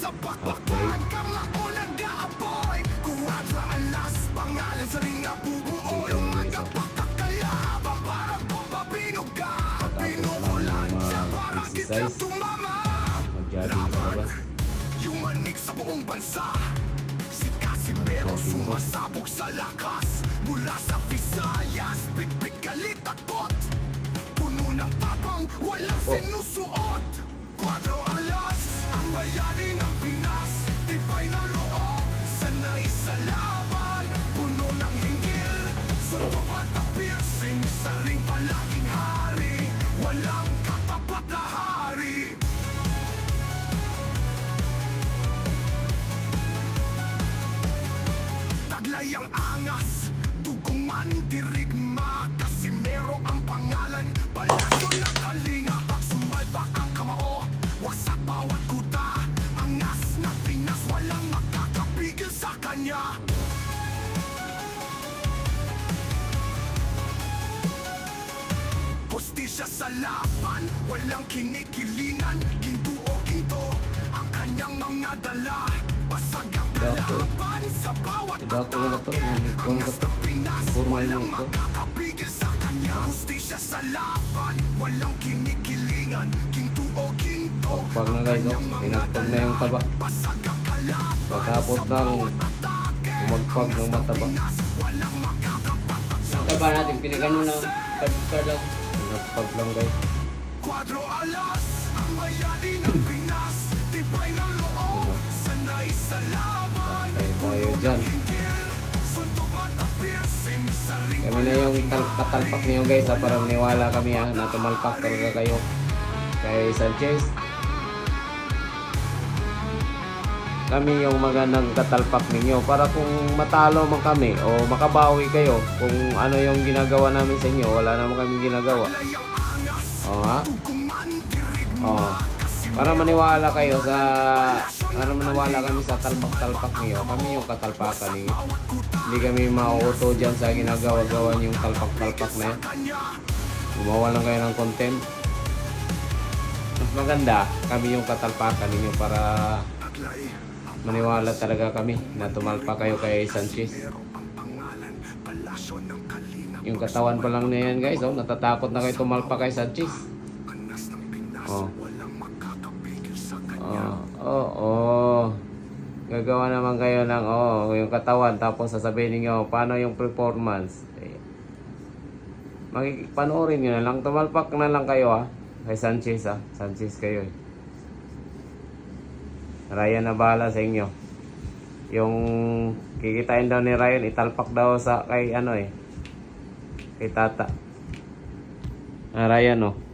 Sa bakbakan kang ako nag-aapoy. Kuwadra alas, pangalan sa ring na bubuo Yung mga pagkakalaban Parang bomba binuga Pinukulan siya para kita exercise. tumama. Labas. Yung manik sa buong bansa. Si Casimero sumasabog sa lakas. Mula sa Visayas, bitbit galit at pot Puno ng tapang, walang sinusuot. alas, ang bayani ng Pinas Tibay na loob, sanay sa laban Puno ng hinggil, suntok at piercing Sa ring palaging hari, walang katapat na hari. Taglay ang angas, dugungan dirigma Kasi mero ang pangalan, palasyo ng kalinga sa kanya Hostisya sa laban, walang kinikilingan Ginto o ginto, ang kanyang mga dala Basag ang kalaban sa bawat Dako na to, kung ka to. Pinas, walang makakapigil sa kanya Hostisya sa laban, walang kinikilingan Ginto o ginto. Pinagpag na yung taba. basag ang kalaban Pagkapos ng umagpag ng mataba. Walang makakapagpag Taba natin, pinagano lang. Pagkar lang. Pinagpag lang guys. Quadro alas, ang bayani ng Pinas Tibay ng loob, sanay sa laban Tayo tayo dyan. Kami na yung tal- katalpak niyo guys ha, para maniwala kami ha, na tumalpak talaga kayo kay Sanchez. Kami yung magandang katalpak ninyo para kung matalo man kami o makabawi kayo kung ano yung ginagawa namin sa inyo, wala naman kami ginagawa. Oo ha? Oo. Para maniwala kayo sa para maniwala kami sa talpak-talpak niyo, kami yung katalpakan ninyo. Hindi kami mauuto dyan sa ginagawa-gawa yung talpak-talpak na yan. Gumawa lang kayo ng content. Mas maganda, kami yung katalpakan ninyo para maniwala talaga kami na tumalpa kayo kay Sanchez. Yung katawan pa lang na yan guys, oh, natatakot na kayo tumalpa kay Sanchez. Oh. Oh, oh, oh. Gagawa naman kayo ng oh, yung katawan tapos sasabihin niyo paano yung performance. Eh, Makipanoorin niyo na lang. Tumalpak na lang kayo ah. Kay Sanchez ah. Sanchez kayo eh. Ryan na bahala sa inyo. Yung kikitain daw ni Ryan, italpak daw sa kay ano eh. Kay Tata. Ah, Ryan oh.